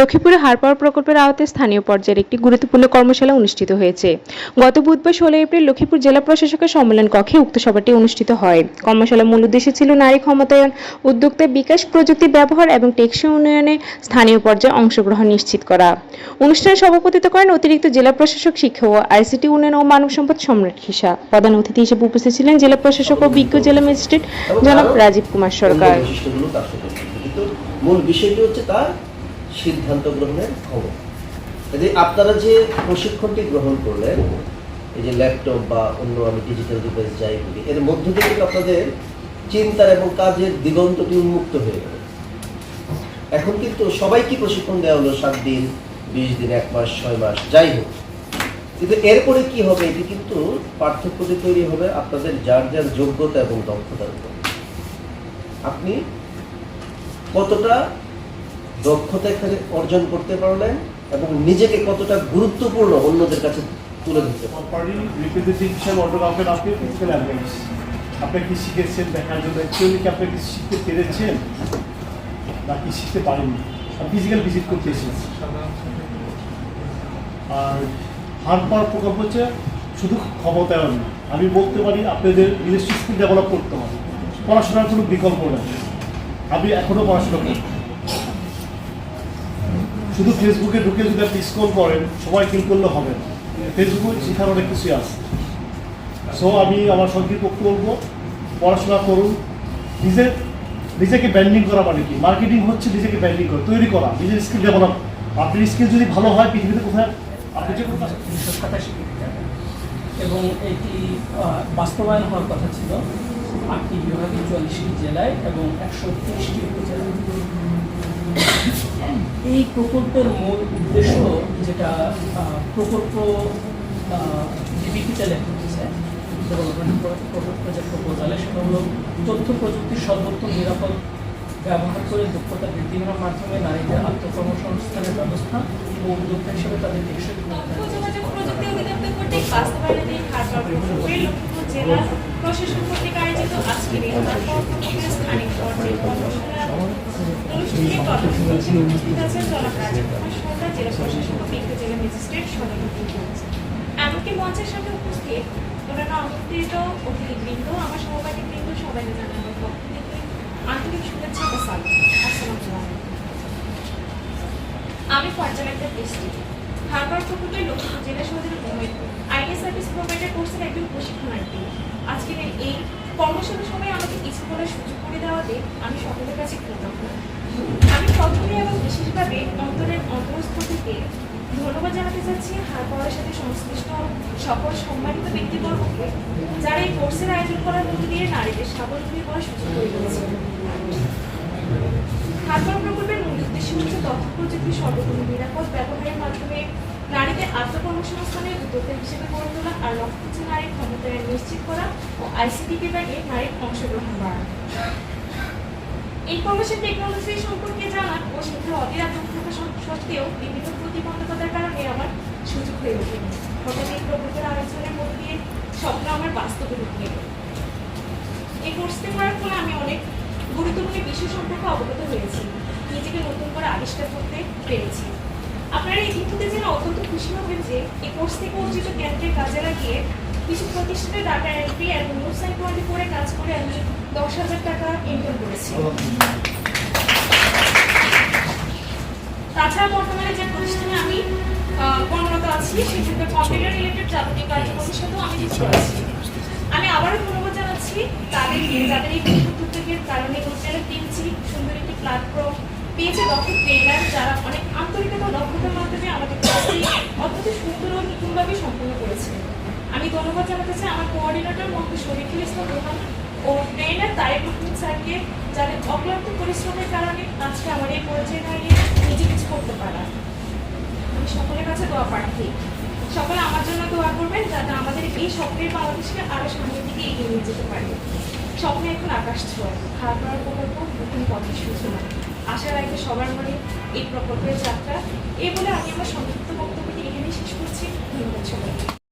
লক্ষ্মীপুরে হাড় পাওয়ার প্রকল্পের আওতায় স্থানীয় পর্যায়ের একটি গুরুত্বপূর্ণ কর্মশালা অনুষ্ঠিত হয়েছে। গত বুধবার ষোলো এপ্রিল লক্ষ্মীপুর জেলা প্রশাসকের সম্মেলন কক্ষে উক্ত সভাটি অনুষ্ঠিত হয়। কর্মশালার মূল উদ্দেশ্য ছিল নারী ক্ষমতায়ন, উদ্যোক্তা বিকাশ প্রযুক্তি ব্যবহার এবং টেকসই উন্নয়নে স্থানীয় পর্যায়ে অংশগ্রহণ নিশ্চিত করা। অনুষ্ঠানে সভাপতিত্ব করেন অতিরিক্ত জেলা প্রশাসক শিক্ষা ও আইসিটি উন্নয়ন ও মানব সম্পদ সম্রাট খিসা প্রধান অতিথি হিসেবে উপস্থিত ছিলেন জেলা প্রশাসক ও বিজ্ঞ জেলা ম্যাজিস্ট্রেট জনাব রাজীব কুমার সরকার। মূল বিষয়টি হচ্ছে তার সিদ্ধান্ত গ্রহণের ক্ষমতা কাজে আপনারা যে প্রশিক্ষণটি গ্রহণ করলেন, এই যে ল্যাপটপ বা অন্য আমি ডিজিটাল ডিভাইস যাই বলি, এর মধ্য থেকে আপনাদের চিন্তার এবং কাজের দিগন্তটি উন্মুক্ত হয়ে গেল। এখন কিন্তু সবাইকে প্রশিক্ষণ দেওয়া হলো সাত দিন, বিশ দিন, এক মাস, ছয় মাস, যাই হোক। কিন্তু এরপরে কি হবে, এটি কিন্তু পার্থক্যটি তৈরি হবে আপনাদের যার যার যোগ্যতা এবং দক্ষতার উপর। আপনি কতটা দক্ষতা এখানে অর্জন করতে পারলেন এবং নিজেকে কতটা গুরুত্বপূর্ণ অন্যদের কাছে তুলে ধরতে পারলেন। আপনি কি শিখেছেন? দেখার জন্য অ্যাকচুয়ালি কি আপনি কিছু শিখতে পেরেছেন? না, কি শিখতে পারেননি। ফিজিক্যাল ভিজিট করতে এসেছেন আর হার্ড পাওয়ার প্রকল্প হচ্ছে শুধু ক্ষমতায়ন না। আমি বলতে পারি, আপনাদের নিজস্ব স্কিল ডেভেলপ করতে হবে। পড়াশোনার কোনো বিকল্প নেই। আমি এখনও পড়াশোনা করি শুধু ফেসবুকে ঢুকে যদি আপনি স্ক্রল করেন, সবাই কিল করলে হবে না। ফেসবুকে শেখার অনেক কিছুই আছে। সো আমি আমার সঙ্গে পক্ষ বলব, পড়াশোনা করুন। নিজে, নিজেকে ব্যান্ডিং করা মানে কি? মার্কেটিং হচ্ছে নিজেকে ব্যান্ডিং করা, তৈরি করা, নিজের স্কিল ডেভেলপ আপনার স্কিল যদি ভালো হয় পৃথিবীতে কোথায়? আপনি যে কোনো সাতাশি এবং এটি বাস্তবায়ন হওয়ার কথা ছিল আটটি বিভাগে চুয়াল্লিশটি জেলায় এবং একশো তিরিশটি উপজেলায়। এই প্রকল্পের মূল উদ্দেশ্য যেটা প্রকল্প ডিবিটিতে লেখা হয়েছে ডেভেলপমেন্ট প্রজেক্ট প্রপোজালে সেটা হলো তথ্য প্রযুক্তির সর্বোত্তম নিরাপদ ব্যবহার করে দক্ষতা বৃদ্ধি করার মাধ্যমে নারীদের আত্মকর্মসংস্থানের ব্যবস্থা ও উদ্যোক্তা হিসেবে তাদের টেকসই যোগাযোগ প্রযুক্তি অধিদপ্তর কর্তৃক বাস্তবায়নে হারবার প্রকল্পের লক্ষ্মীপুর জেলা প্রশাসন কর্তৃক এমনকি মঞ্চের সাথে উপস্থিত অন্যান্য আমন্ত্রিত অতিথিবৃন্দ আমার সহপাঠীবৃন্দ সবাইকে আমার পক্ষ থেকে আন্তরিক শুভেচ্ছা আমি পর্যালোচনা দৃষ্টি হারবার প্রকল্পের লক্ষ্মীপুর জেলা শহরের উন্নয়ন আইটি সার্ভিস প্রোভাইডার কোর্সের একজন প্রশিক্ষণার্থী আজকের এই কর্মশালার সময় আমাকে কিছু বলার সুযোগ করে আমি সকলের কাছে কৃতজ্ঞ। আমি প্রথমে এবং বিশেষভাবে অন্তরের অন্তরস্থ থেকে ধন্যবাদ জানাতে চাচ্ছি হার সাথে সংশ্লিষ্ট সকল সম্মানিত ব্যক্তিবর্গকে, যারা এই কোর্সের আয়োজন করার মধ্য দিয়ে নারীদের স্বাবলম্বী করার সুযোগ করে দিয়েছে। হারবার প্রকল্পের মূল উদ্দেশ্য হচ্ছে তথ্য প্রযুক্তির সর্বোত্তম নিরাপদ ব্যবহারের মাধ্যমে নারীদের আত্মকর্মসংস্থানের উদ্যোক্তা হিসেবে গড়ে তোলা আর লক্ষ্য হচ্ছে নারীর ক্ষমতায়ন নিশ্চিত করা ও আইসিটি বিভাগে নারীর অংশগ্রহণ বাড়ানো ইনফরমেশন টেকনোলজি সম্পর্কে জানার ও শিক্ষার অধীরা দক্ষতা সত্ত্বেও বিভিন্ন প্রতিবন্ধকতার কারণে আমার সুযোগ হয়ে ওঠেনি। হঠাৎ এই প্রকল্পের আলোচনার মধ্য দিয়ে স্বপ্ন আমার বাস্তবে রূপ নিল এই কোর্সটি করার ফলে আমি অনেক গুরুত্বপূর্ণ বিষয় সম্পর্কে অবগত হয়েছি। নিজেকে নতুন করে আবিষ্কার করতে পেরেছি। আপনারা এই জেনে অত্যন্ত খুশি হবেন যে এই কোর্স থেকে অর্জিত জ্ঞানকে কাজে লাগিয়ে কিছু প্রতিষ্ঠানে ডাটা এন্ট্রি এবং ওয়েবসাইট তৈরি করে কাজ করে আমি দশ হাজার টাকা ইনকাম করেছি। তাছাড়া বর্তমানে যে প্রতিষ্ঠানে আমি কর্মরত আছি সেক্ষেত্রে কম্পিউটার রিলেটেড যাবতীয় কার্যক্রমের সাথেও আমি যুক্ত আছি। আমি আবারও ধন্যবাদ জানাচ্ছি তাদেরকে যাদের এই উদ্যোগের কারণে হোটেলের পেয়েছি সুন্দর একটি প্ল্যাটফর্ম পেয়েছে দক্ষ ট্রেনার ধন্যবাদ জানাতে চাই আমার কোঅর্ডিনেটর মোহাম্মদ শরীফুল ইসলাম রোহান ও ট্রেনার তারেক মাহমুদ স্যারকে যাদের অক্লান্ত পরিশ্রমের কারণে আজকে আমার এই পর্যায়ে দাঁড়িয়ে নিজে কিছু করতে পারা। আমি সকলের কাছে দোয়া প্রার্থী। সকলে আমার জন্য দোয়া করবেন যাতে আমাদের এই স্বপ্নের বাংলাদেশকে আরও সামনের দিকে এগিয়ে নিয়ে যেতে পারে। স্বপ্নে এখন আকাশ ছোঁয় দাওয়ার প্রকল্প নতুন পথের সূচনা আশা রাখবে সবার মনে এই প্রকল্পের যাত্রা। এই বলে আমি আমার সংক্ষিপ্ত বক্তব্যটি এখানেই শেষ করছি। ধন্যবাদ সবাইকে।